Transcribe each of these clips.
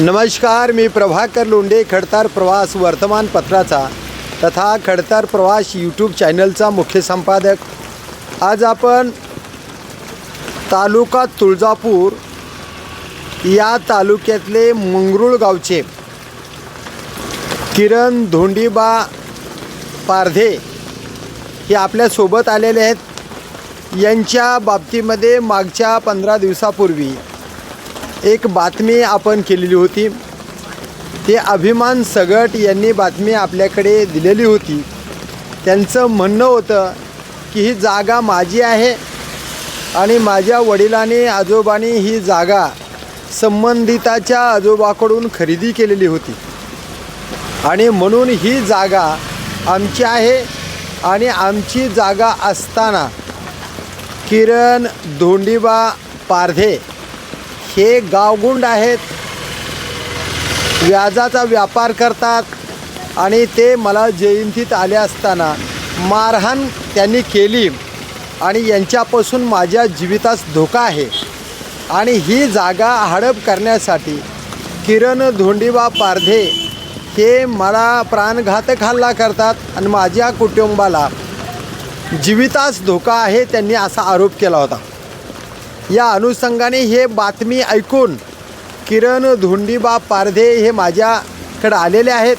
नमस्कार मी प्रभाकर लोंढे खडतार प्रवास वर्तमानपत्राचा तथा खडतार प्रवास यूट्यूब चॅनलचा मुख्य संपादक. आज आपण तालुका तुळजापूर या तालुक्यातले मंगरुळ गावचे किरण धोंडीबा पारधे हे आपल्यासोबत आलेले आहेत. यांच्या बाबतीमध्ये मागच्या पंधरा दिवसापूर्वी एक बातमी आपण केलेली होती. ते अभिमान सगट यांनी बातमी आपल्याकडे दिलेली होती. त्यांचं म्हणणं होतं की ही जागा माझी आहे आणि माझ्या वडिलांनी आजोबांनी ही जागा संबंधिताच्या आजोबाकडून खरेदी केलेली होती. आणि म्हणून ही जागा आमची आहे आणि आमची जागा असताना किरण धोंडीबा पारधे हे गावगुंड आहेत. व्याजाचा व्यापार करतात आणि ते मला जयंतीत आले असताना मारहाण त्यांनी केली आणि यांच्यापासून माझ्या जीवितास धोका आहे. आणि ही जागा हडप करण्यासाठी किरण धोंडीबा पारधे हे मला प्राणघातक हल्ला करतात आणि माझ्या कुटुंबाला जीवितास धोका आहे त्यांनी असा आरोप केला होता. या अनुषंगाने हे बातमी ऐकून किरण धोंडीबा पारधे हे माझ्याकडे आलेले आहेत.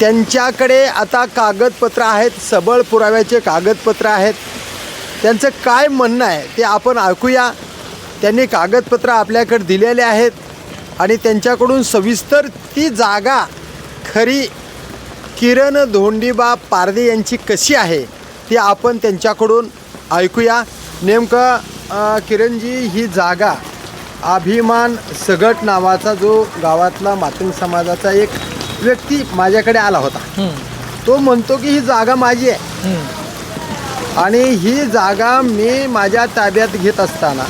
त्यांच्याकडे आता कागदपत्र आहेत सबळ पुराव्याचे कागदपत्र आहेत. त्यांचं काय म्हणणं आहे ते आपण ऐकूया. त्यांनी कागदपत्र आपल्याकडे दिलेले आहेत आणि त्यांच्याकडून सविस्तर ती जागा खरी किरण धोंडीबा पारदे यांची कशी आहे ती आपण त्यांच्याकडून ऐकूया. नेमकं किरणजी ही जागा अभिमान सगट नावाचा जो गावातला मातंग समाजाचा एक व्यक्ती माझ्याकडे आला होता. तो म्हणतो की ही जागा माझी आहे. आणि ही जागा मी माझ्या ताब्यात घेत असताना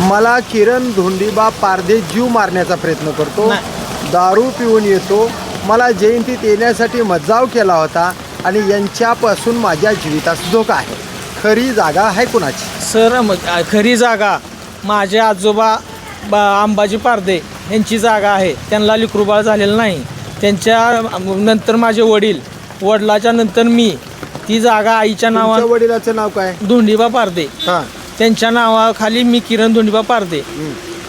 मला किरण धोंडीबा पारधे जीव मारण्याचा प्रयत्न करतो. दारू पिऊन येतो. मला जयंतीत येण्यासाठी मज्जाव केला होता आणि यांच्यापासून माझ्या जीवितास धोका आहे. खरी जागा आहे कुणाची? सर म- खरी जागा माझे आजोबा बा अंबाजी पारदे यांची जागा आहे. त्यांना लिकरूबाळ झालेलं नाही. त्यांच्या नंतर माझे वडील वडिलाच्या नंतर मी. ती जागा आईच्या नावा तुमच्या वडिलाचं नाव काय? धोंडीबा पारदे. हां. त्यांच्या नावाखाली मी किरण धोंडीबा पारदे.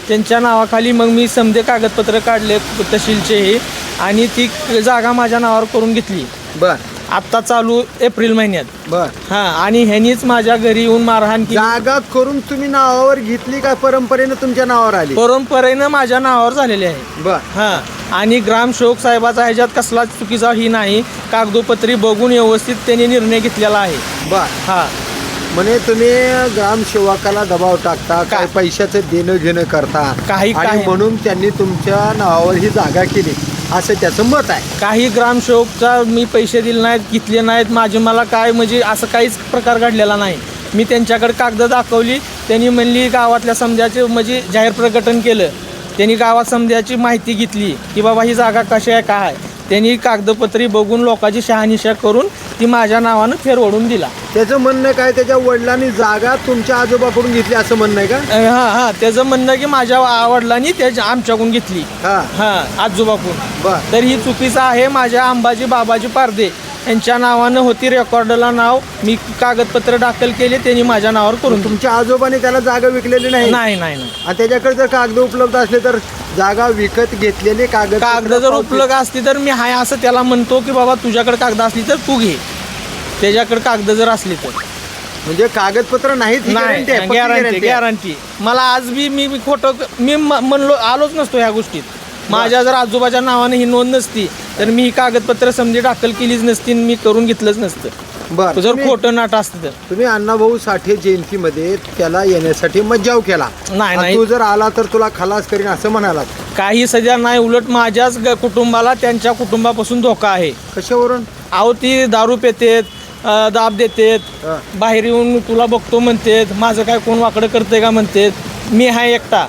त्यांच्या नावाखाली मग मी समजे कागदपत्र काढले तहसीलचे हे आणि ती जागा माझ्या नावावर करून घेतली. बर. आत्ता चालू एप्रिल महिन्यात. बर. हां आणि ह्यांनीच माझ्या घरी येऊन मारहाण केली. जागा करून तुम्ही नावावर घेतली का? परंपरेनं तुमच्या नावावर आली? परंपरेनं माझ्या नावावर झालेले आहे. बर. हां आणि ग्रामसेवक साहेबाचा ह्याच्यात कसला चुकीचा ही नाही. कागदोपत्री बघून व्यवस्थित त्यांनी निर्णय घेतलेला आहे. बर. हां. म्हणे तुम्ही ग्रामसेवकाला दबाव टाकता काय पैशाचं देणं घेणं करता. काही- आणि काही. म्हणून त्यांनी तुमच्या नावावर ही जागा केली. असं त्याचं मत आहे. काही ग्रामसेवकचा मी पैसे दिले नाहीत घेतले नाहीत माझे मला काय म्हणजे असं काहीच प्रकार घडलेला नाही. मी त्यांच्याकडे कागद दाखवली त्यांनी म्हणली गावातल्या समजाचे म्हणजे जाहीर प्रकटन केलं. त्यांनी गावात समजाची माहिती घेतली की बाबा ही जागा कशी आहे काय आहे. त्यांनी कागदपत्री बघून लोकांची शहानिशा करून ती माझ्या नावानं फेरवडून दिला. त्याचं म्हणणं काय? त्याच्या वडिलांनी जागा तुमच्या आजोबाकडून घेतली असं म्हणणं आहे का? अं, हां हां. त्याचं म्हणणं की माझ्या आवडलानी त्याच्या आमच्याकडून घेतली. हा. हां आजोबाकडून. बर. तर ही चुकीचं आहे. माझ्या अंबाजी बाबाजी पारदे यांच्या नावानं होती रेकॉर्डला नाव. मी कागदपत्र दाखल केले त्यांनी माझ्या नावावर करून. तुमच्या आजोबाने त्याला जागा विकलेली नाही? नाही नाही नाही. आणि त्याच्याकडे जर कागद उपलब्ध असले तर जागा विकत घेतलेले कागद कागद जर उपलब्ध असली तर मी हाय असं त्याला म्हणतो की बाबा तुझ्याकडे कागद असली तर तू घे. त्याच्याकडे कागद जर असली तर. म्हणजे कागदपत्र नाहीत ही नाही guarantee आहे, पक्की गॅरंटी आहे. गॅरंटी. मला आज बी मी मी खोटं मी म- म्हणलो आलोच नसतो ह्या गोष्टीत. माझ्या जर आजोबाच्या नावाने ही नोंद नसती तर मी ही कागदपत्र समजे दाखल केलीच नसती आणि मी करून घेतलंच नसतं. बर. जर तुम्ही- खोटं नाटं असतं तर. तुम्ही अण्णाभाऊ साठे जयंतीमध्ये त्याला येण्यासाठी मज्जाव केला. नाही, आणि नाही. तू जर आला तर तुला खलास करीन असं म्हणाला काही सध्या नाही उलट माझ्याच ग- कुटुंबाला त्यांच्या कुटुंबापासून धोका आहे. कशावरून? अहो ती दारू पेतेत अ, दाब देतेत हा. बाहेर येऊन तुला बघतो म्हणतेत माझं काय कोण वाकडं करतंय का म्हणतेत मी आहे एकटा.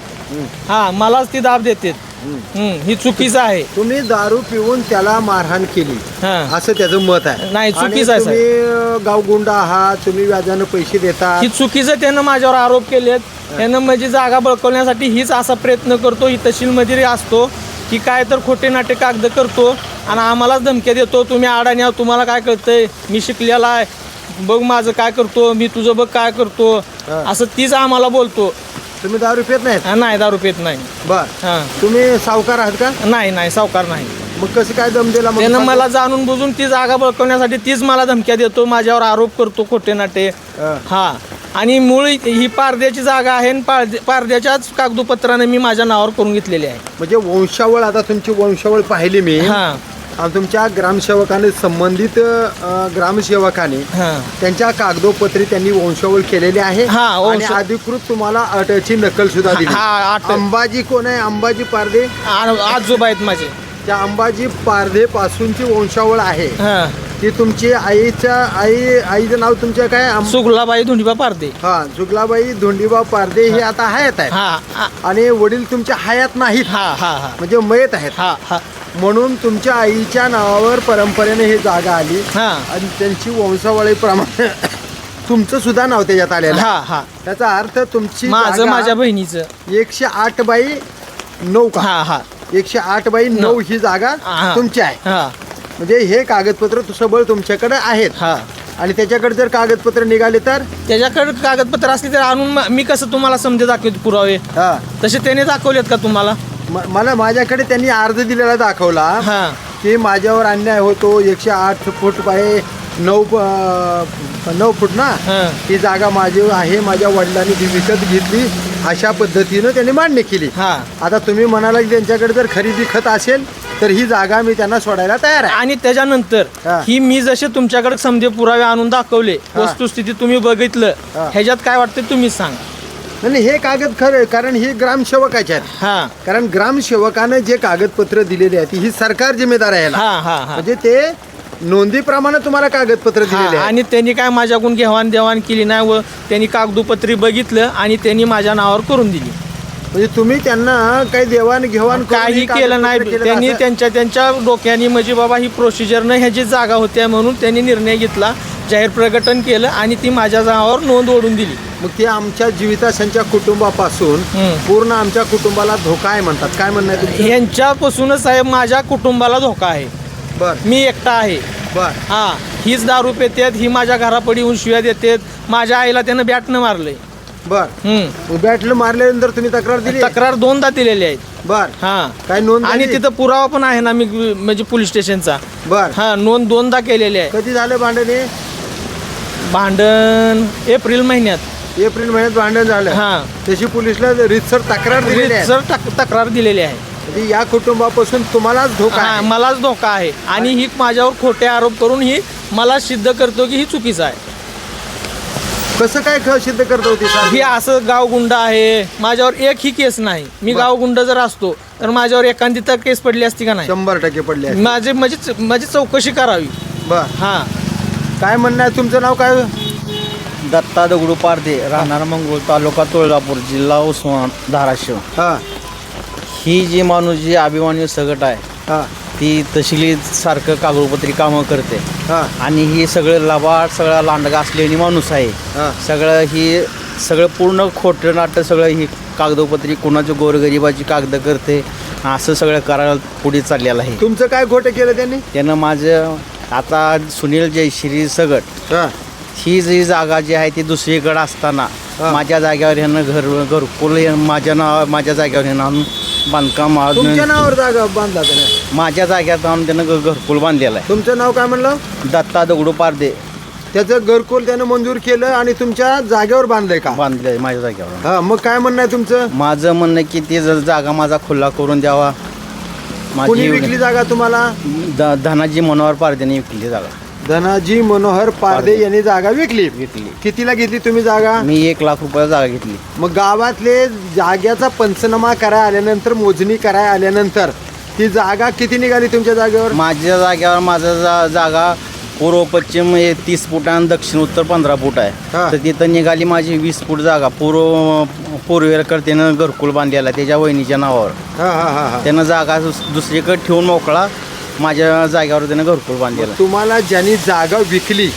हां मलाच ती दाब देतेत. हम्म, ही चुकीचं आहे. तुम्ही दारू पिऊन त्याला मारहाण केली. हा. असं त्याचं मत आहे. नाही, आणि चुकीचं आहे, तुम्ही अं, गावगुंड आहात तुम्ही व्याजानं पैसे देता ही चुकीचं त्यानं माझ्यावर आरोप केलेत. त्यानं माझी जागा बळकवण्यासाठी हीच असा प्रयत्न करतो. ही तहसीलमध्ये असतो की काय तर खोटे नाटे कागद करतो आणि आम्हालाच धमक्या देतो. तुम्ही अडाणी आहात तुम्हाला काय कळतंय? मी शिकलेला आहे. बघ माझं काय करतो. मी तुझं बघ काय करतो. असं तीच आम्हाला बोलतो. तुम्ही दारू पित नाहीत? हा, नाही दारू पेत नाही. बर. हां. तुम्ही सावकार आहात का? नाही नाही सावकार नाही. मग कसं काय दम दिला मग त्यानं मला जाणून बुजून ती जागा बळकवण्यासाठी तीच मला धमक्या देतो माझ्यावर आरोप करतो खोटे नाटे. हा. हा. आणि मूळ ही पारद्याची जागा आहे आणि पारदे पारद्याच्याच कागदोपत्राने मी माझ्या नावावर करून घेतलेली आहे. म्हणजे वंशावळ आता तुमची वंशावळ पाहिली मी. हा. आणि तुमच्या ग्रामसेवकाने संबंधित अं, ग्रामसेवकाने हा. त्यांच्या कागदोपत्री त्यांनी वंशावळ केलेली आहे हा, आणि वंश- अधिकृत तुम्हाला अटची नकल सुद्धा हा, दिली. हा, अट. अंबाजी कोण आहे? अंबाजी पारदे. आ- आजोबा आहेत माझे. त्या अंबाजी पारधे पासूनची वंशावळ आहे. हा. ती तुमची आईच्या आई आईचं नाव तुमच्या काय? सुगलाबाई धुंडीबा पारदे. हा जुगलाबाई धोंडीबा पारदे हे आता हयात आहे हा हा. आणि वडील तुमच्या हयात नाहीत. हा हा हा. म्हणजे मयत आहेत. हा हा. म्हणून तुमच्या आईच्या नावावर परंपरेने ही जागा आली. हा. आणि त्यांची वंशावळीप्रमाणे तुमचं सुद्धा नाव त्याच्यात आलेलं. हा हा. त्याचा अर्थ तुमची माझं जागा माझ्या बहिणीचं. एकशे आठ बाई नऊ का? हा हा. एकशे आठ बाई नऊ. ही जागा हा. तुमची आहे. हा. म्हणजे हे कागदपत्र सबळ तुमच्याकडे आहेत. हा. आणि त्याच्याकडे जर कागदपत्र निघाले तर? त्याच्याकडे कागदपत्र असली तर आणून म- मी कसं तुम्हाला समजे दाखवतो पुरावे? हा. तसे त्याने दाखवलेत का तुम्हाला? म- मला माझ्याकडे त्यांनी अर्ज दिलेला दाखवला हा की माझ्यावर अन्याय होतो एकशे आठ फूट बाय नऊ प- नऊ फूट ना हा. ही जागा माझी आहे माझ्या वडिलांनी ती विकत घेतली अशा पद्धतीनं त्यांनी मान्य केली हा आता तुम्ही म्हणाला की त्यांच्याकडे जर खरेदी खत असेल तर ही जागा मी त्यांना सोडायला तयार आहे आणि त्याच्यानंतर हा. ही मी जसे तुमच्याकडे समजे पुरावे आणून दाखवले हा. वस्तुस्थिती तुम्ही बघितलं हा. ह्याच्यात काय वाटतं तुम्हीच सांगा नाही, नाही हे कागद खरं कारण ही ग्रामसेवकाचे आहेत. हा. कारण ग्रामसेवकानं जे कागदपत्र दिलेले आहेत ही सरकार जिम्मेदार आहे याला. हा हा हा. म्हणजे ते नोंदीप्रमाणे तुम्हाला कागदपत्र दिलेले हा, आहेत. आणि त्यांनी काय माझ्याकडून घेवाण देवाण केली नाही व त्यांनी कागदोपत्री बघितलं आणि त्यांनी माझ्या नावावर करून दिली. म्हणजे तुम्ही त्यांना काही देवाण घेवाण काही केलं नाही. त्यांनी त्यांच्या त्यांच्या डोक्याने म्हणजे बाबा ही प्रोसिजरनं ह्याची जागा होत्या म्हणून त्यांनी निर्णय घेतला जाहीर प्रकटन केलं आणि ती माझ्या नावावर नोंद ओढून दिली. मग ते आमच्या जीविताशांच्या कुटुंबापासून. पूर्ण आमच्या कुटुंबाला धोका आहे म्हणतात. काय म्हणणं आहे तुमचं? ह्यांच्यापासूनच साहेब माझ्या कुटुंबाला धोका आहे. बर. मी एकटा आहे. बर. हा हीच दारू पेतेत ही माझ्या घरापडी येऊन शिव्या देतेत माझ्या आईला त्यानं बॅटनं मारलंय. बर. हम्म. बॅटल मारल्यानंतर तुम्ही तक्रार दिली? तक्रार दोनदा दिलेली आहेत. बर. हा. काय नोंद आणि झाली? तिथं पुरावा पण आहे ना मी म्हणजे पोलीस स्टेशनचा. बर. हा नोंद दोनदा केलेली आहे. कधी झालं भांडणे भांडण एप्रिल महिन्यात. एप्रिल महिन्यात भांडण झालं. हा. तशी पोलिसला रितसर तक्रार दिलेली आहे. सर तक्रार दिलेली आहे. म्हणजे या कुटुंबापासून तुम्हालाच धोका हा आहे. मलाच धोका आहे. आणि ही माझ्यावर खोटे आरोप करून ही मला सिद्ध करतो की ही चुकीचं आहे. कसं काय ख सिद्ध करत होती ही असं गावगुंड आहे. माझ्यावर एक ही केस नाही. मी. गावगुंड जर असतो तर माझ्यावर एखादी तर केस पडली असती का नाही? शंभर टक्के पडले आहे. माझे माझी माझी चौकशी करावी. बर. हा. काय म्हणणं आहे? तुमचं नाव काय? दत्ता दगडू पारदे राहणार मंगरूळ तालुका तुळजापूर जिल्हा उस्मान धाराशिव. हा. ही जी माणूस जी अभिमानी सगट आहे हा. ती तशिली सारखं कागदोपत्री कामं करते. हा. आणि ही सगळं लबाड सगळा लांडगा असलेली माणूस आहे. हा. सगळं ही सगळं पूर्ण खोटं नाटं सगळं ही कागदोपत्री कोणाच्या गोरगरिबाची कागद करते असं सगळं करायला पुढे चाललेलं आहे. तुमचं काय खोटं केलं त्यांनी? त्यानं माझं आता सुनील जयश्री सगट हा. ही जी जागा जी आहे ती दुसरीकडे असताना हा. माझ्या जागेवर ह्यानं घर घरकुल हे माझ्या नाव माझ्या जागेवर ह्यानं आणून बांधकाम आणून- तुमच्या नावावर जागा बांधला त्याने? माझ्या जाग्यात आणून त्यानं घ- घरकुल बांधलेलं तुमचं नाव काय म्हणलं? आहे दत्ता दगडू पारदे. त्याचं घरकुल त्यानं मंजूर केलं आणि तुमच्या जागेवर बांधलंय का? बांधले आहे माझ्या जागेवर. हा मग काय म्हणणं आहे तुमचं? माझं म्हणणं आहे की ती जर जागा माझा खुला करून द्यावा. कुणी विकली जागा तुम्हाला? ध- धनाजी मनोहर पारदेने विकली जागा. धनाजी मनोहर पारदे पारदे. यांनी जागा विकली? विकली. कितीला घेतली तुम्ही जागा? मी एक लाख रुपयाला जागा घेतली. मग गावातले जाग्याचा पंचनामा कराय आल्यानंतर मोजणी कराय आल्यानंतर ती जागा किती निघाली तुमच्या जागेवर? माझ्या जागेवर माझा जा जागा पूर्व पश्चिम हे तीस फूट आणि दक्षिण उत्तर पंधरा फूट हा. आहे तर तिथं निघाली माझी वीस फूट जागा. पूर्व पूर्वेकडे त्यानं घरकुल बांधलेला त्याच्या वहिनीच्या नावावर. हां हां हां हां. त्यानं जागा दुस- दुसरीकडे ठेवून मोकळा माझ्या जागेवर त्यानं घरकुल बांधलेला. तुम्हाला ज्यांनी जागा विकली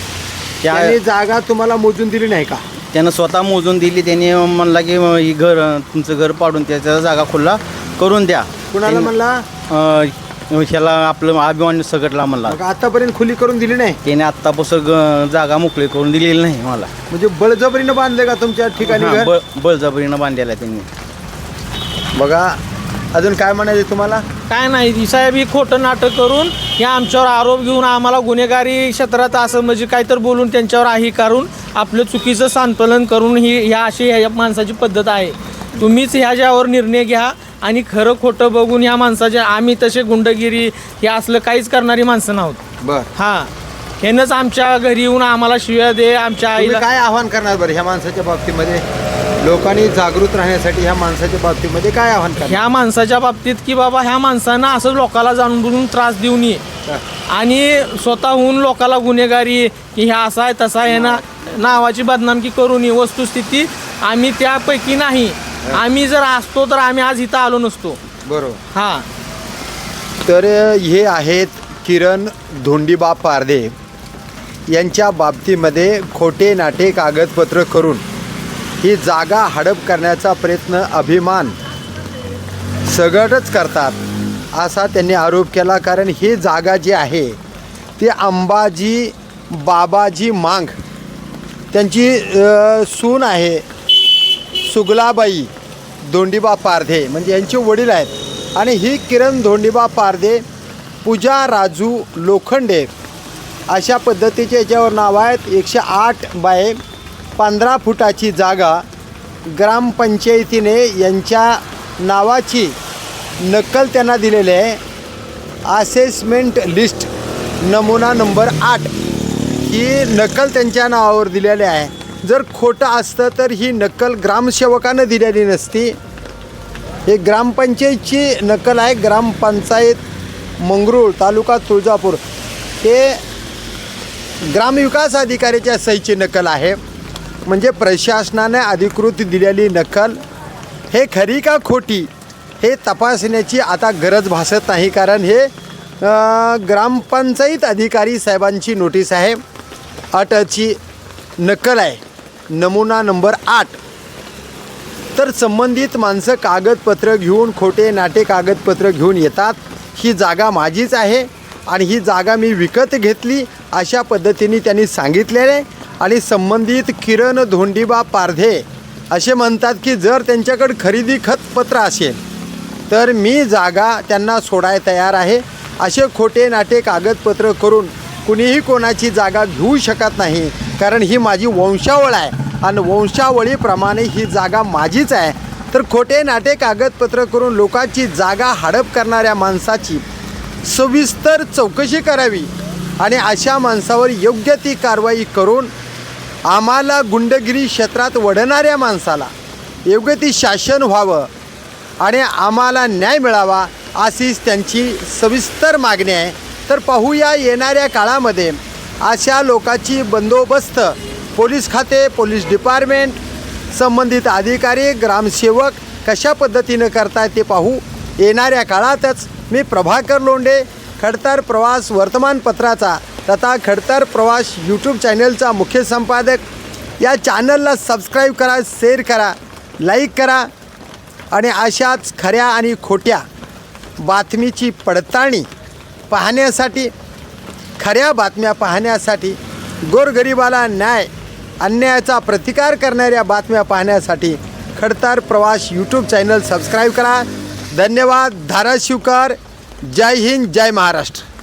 त्या त्यांनी जागा तुम्हाला मोजून दिली नाही का? त्यानं स्वतः मोजून दिली. त्याने म्हणला की "म, ही घर तुमचं घर पाडून त्याच्या जागा खुल्ला करून द्या. कुणाला त्याने- म्हणला? ह्याला आपलं अभिमान सगटला म्हणला. मग आतापर्यंत खुली करून दिली नाही? त्याने आत्तापासून ग- जागा मोकळी करून दिलेली नाही मला. म्हणजे बळजबरीनं बांधले का तुमच्या ठिकाणी हां, घर? बळ बळजबरीनं बांधलेला आहे त्यांनी. बघा अजून काय म्हणायचं तुम्हाला? काय नाही साहेब ही खोटं नाटक करून या आमच्यावर आरोप घेऊन आम्हाला गुन्हेगारी क्षेत्रात असं म्हणजे काहीतरी बोलून त्यांच्यावर आही करून आपलं चुकीचं सांत्वलन करून ही ह्या अशी ह्या माणसाची पद्धत आहे. तुम्हीच ह्याच्यावर निर्णय घ्या आणि खरं खोटं बघून ह्या माणसाच्या आम्ही तसे गुंडगिरी हे असलं काहीच करणारी माणसं नाहोत. बर. हां. ह्यानंच आमच्या घरी येऊन आम्हाला शिव्या दे आमच्या तुम्ही आईला काय आव्हान करणार बरं ह्या माणसाच्या बाबतीमध्ये? लोकांनी जागृत राहण्यासाठी ह्या माणसाच्या बाबतीमध्ये काय आव्हान करणार? ह्या माणसाच्या बाबतीत की बाबा ह्या माणसानं असं लोकाला जाणून बुजून त्रास देऊ नये आणि स्वतःहून लोकाला गुन्हेगारी की ह्या असा आहे तसा आहे ना नावाची बदनामकी करू नये वस्तुस्थिती आम्ही त्यापैकी नाही. आम्ही जर असतो तर आम्ही आज इथं आलो नसतो. बरोबर. हां. तर हे आहेत किरण धोंडीबा पारदे यांच्या बाबतीमध्ये खोटे नाटे कागदपत्र करून ही जागा हडप करण्याचा प्रयत्न अभिमान सगळंच करतात असा त्यांनी आरोप केला. कारण ही जागा जी आहे ती अंबाजी बाबाजी मांग त्यांची अ, सून आहे. सुगलाबाई धोंडीबा पारधे म्हणजे यांचे वडील आहेत. आणि ही किरण धोंडीबा पारधे पूजा राजू लोखंडे अशा पद्धतीचे याच्यावर नाव आहेत. एकशे आठ बाय पंधरा फुटाची जागा ग्रामपंचायतीने यांच्या नावाची नक्कल त्यांना दिलेली आहे. असेसमेंट लिस्ट नमुना नंबर आठ ही नक्कल त्यांच्या नावावर दिलेली आहे. जर खोटं असतं तर ही नक्कल ग्रामसेवकानं दिलेली नसती. हे ग्रामपंचायतची नक्कल आहे ग्रामपंचायत मंगरूळ तालुका तुळजापूर. हे ग्रामविकास अधिकाऱ्याच्या सहीची नक्कल आहे. म्हणजे प्रशासनाने अधिकृत दिलेली नक्कल. हे खरी का खोटी हे तपासण्याची आता गरज भासत नाही कारण हे ग्रामपंचायत अधिकारी साहेबांची नोटीस आहे. अटची नक्कल आहे. नमुना नंबर आठ. तर संबंधित माणसं कागदपत्र घेऊन खोटे नाटे कागदपत्र घेऊन येतात. ही जागा माझीच आहे आणि ही जागा मी विकत घेतली अशा पद्धतीने त्यांनी सांगितलेले. आहे आणि संबंधित किरण धोंडीबा पारधे असे म्हणतात की जर त्यांच्याकडे खरेदी खतपत्र असेल तर मी जागा त्यांना सोडाय तयार आहे. असे खोटे नाटे कागदपत्र करून कुणीही कोणाची जागा घेऊ शकत नाही. कारण ही माझी वंशावळ आहे. आणि वंशावळीप्रमाणे ही जागा माझीच आहे. तर खोटे नाटे कागदपत्र करून लोकांची जागा हडप करणाऱ्या माणसाची सविस्तर चौकशी करावी. आणि अशा माणसावर योग्य ती कारवाई करून आम्हाला गुंडगिरी क्षेत्रात वडणाऱ्या माणसाला योग्य ती शासन व्हावं आणि आम्हाला न्याय मिळावा अशीच त्यांची सविस्तर मागणी आहे. तर पाहूया येणाऱ्या काळामध्ये अशा लोकांची बंदोबस्त पोलीस खाते पोलीस डिपार्टमेंट संबंधित अधिकारी ग्रामसेवक कशा पद्धतीनं करतायत ते पाहू. येणाऱ्या काळातच मी प्रभाकर लोंढे खडतर प्रवास वर्तमानपत्राचा तथा खडतर प्रवास यूट्यूब चॅनलचा मुख्य संपादक. या चॅनलला सबस्क्राईब करा शेअर करा लाईक करा आणि अशाच खऱ्या आणि खोट्या बातमीची पडताळणी पाहण्यासाठी खऱ्या बातम्या पाहण्यासाठी गोरगरिबाला न्याय अन्यायाचा प्रतिकार करणाऱ्या बातम्या पाहण्यासाठी खडतार प्रवास यूट्यूब चॅनल सबस्क्राईब करा. धन्यवाद. धाराशिवकर. जय हिंद. जय महाराष्ट्र.